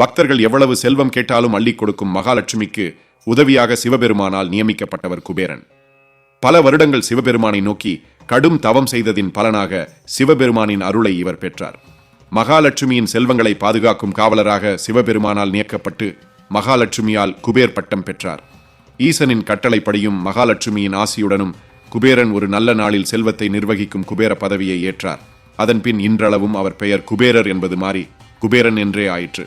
பக்தர்கள் எவ்வளவு செல்வம் கேட்டாலும் அள்ளி கொடுக்கும் மகாலட்சுமிக்கு உதவியாக சிவபெருமானால் நியமிக்கப்பட்டவர் குபேரன். பல வருடங்கள் சிவபெருமானை நோக்கி கடும் தவம் செய்ததின் பலனாக சிவபெருமானின் அருளை இவர் பெற்றார். மகாலட்சுமியின் செல்வங்களை பாதுகாக்கும் காவலராக சிவபெருமானால் நியக்கப்பட்டு மகாலட்சுமியால் குபேர் பட்டம் பெற்றார். ஈசனின் கட்டளைப்படியும் மகாலட்சுமியின் ஆசியுடனும் குபேரன் ஒரு நல்ல நாளில் செல்வத்தை நிர்வகிக்கும் குபேர பதவியை ஏற்றார். அதன்பின் இன்றளவும் அவர் பெயர் குபேரர் என்பது மாறி குபேரன் என்றே ஆயிற்று.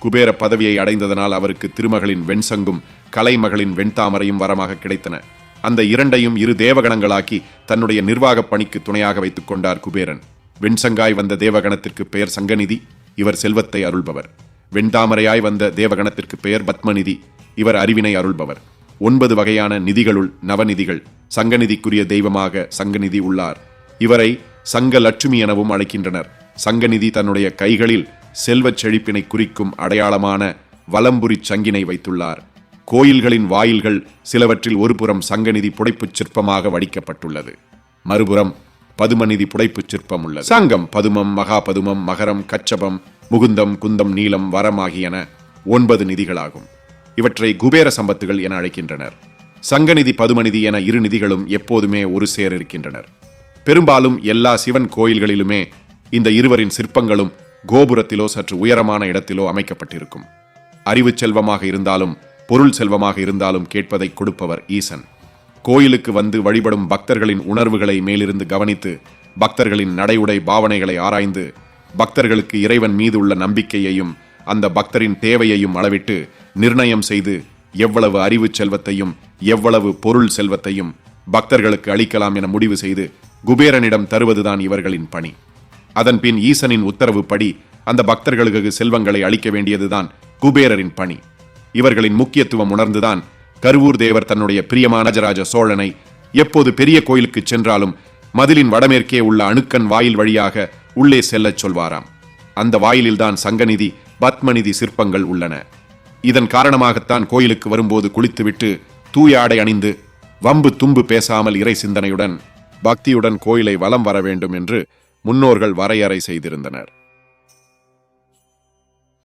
குபேர பதவியை அடைந்ததனால் அவருக்கு திருமகளின் வெண்சங்கும் கலைமகளின் வெண்தாமரையும் வரமாக கிடைத்தன. அந்த இரண்டையும் இரு தேவகணங்களாக்கி தன்னுடைய நிர்வாகப் பணிக்கு துணையாக வைத்துக் கொண்டார் குபேரன். வெண்சங்காய் வந்த தேவகணத்திற்கு பெயர் சங்கநிதி இவர் செல்வத்தை அருள்பவர். வெண்தாமரையாய் வந்த தேவகணத்திற்கு பெயர் பத்மநிதி இவர் அறிவினை அருள்பவர். ஒன்பது வகையான நிதிகளுள் நவநிதிகள் சங்கநிதிக்குரிய தெய்வமாக சங்கநிதி உள்ளார். இவரை சங்க லட்சுமி எனவும் அழைக்கின்றனர். சங்கநிதி தன்னுடைய கைகளில் செல்வச் செழிப்பினை குறிக்கும் அடையாளமான வலம்புரி சங்கினை வைத்துள்ளார். கோயில்களின் வாயில்கள் சிலவற்றில் ஒருபுறம் சங்கநிதி புடைப்புச் சிற்பமாக வடிக்கப்பட்டுள்ளது. மறுபுறம் பதுமநிதி புடைப்புச் சிற்பம் உள்ளது. சங்கம் பதுமம் மகாபதுமம் மகரம் கச்சபம் முகுந்தம் குந்தம் நீலம் வரம் ஆகியன ஒன்பது நிதிகளாகும். இவற்றை குபேர சம்பத்துகள் என அழைக்கின்றனர். சங்கநிதி பதுமநிதி என இரு நிதிகளும் எப்போதுமே ஒரு சேர இருக்கின்றனர். பெரும்பாலும் எல்லா சிவன் கோயில்களிலுமே இந்த இருவரின் சிற்பங்களும் கோபுரத்திலோ சற்று உயரமான இடத்திலோ அமைக்கப்பட்டிருக்கும். அறிவு செல்வமாக இருந்தாலும் பொருள் செல்வமாக இருந்தாலும் கேட்பதை கொடுப்பவர் ஈசன். கோயிலுக்கு வந்து வழிபடும் பக்தர்களின் உணர்வுகளை மேலிருந்து கவனித்து பக்தர்களின் நடையுடை பாவனைகளை ஆராய்ந்து பக்தர்களுக்கு இறைவன் மீது உள்ள நம்பிக்கையையும் அந்த பக்தரின் தேவையையும் அளவிட்டு நிர்ணயம் செய்து எவ்வளவு அறிவுச் செல்வத்தையும் எவ்வளவு பொருள் செல்வத்தையும் பக்தர்களுக்கு அளிக்கலாம் என முடிவு செய்து குபேரனிடம் தருவதுதான் இவர்களின் பணி. அதன்பின் ஈசனின் உத்தரவுப்படி அந்த பக்தர்களுக்கு செல்வங்களை அளிக்க வேண்டியதுதான் குபேரரின் பணி. இவர்களின் முக்கியத்துவம் உணர்ந்துதான் கருவூர் தேவர் தன்னுடைய பிரியமான ராஜராஜ சோழனை எப்போது பெரிய கோயிலுக்கு சென்றாலும் மதிலின் வடமேற்கே உள்ள அணுக்கன் வாயில் வழியாக உள்ளே செல்லச் சொல்வாராம். அந்த வாயிலில்தான் சங்கநிதி பத்மநிதி சிற்பங்கள் உள்ளன. இதன் காரணமாகத்தான் கோயிலுக்கு வரும்போது குளித்துவிட்டு தூய ஆடை அணிந்து வம்பு தும்பு பேசாமல் இறை சிந்தனையுடன் பக்தியுடன் கோயிலை வலம் வர வேண்டும் என்று முன்னோர்கள் வரையறை செய்திருந்தனர்.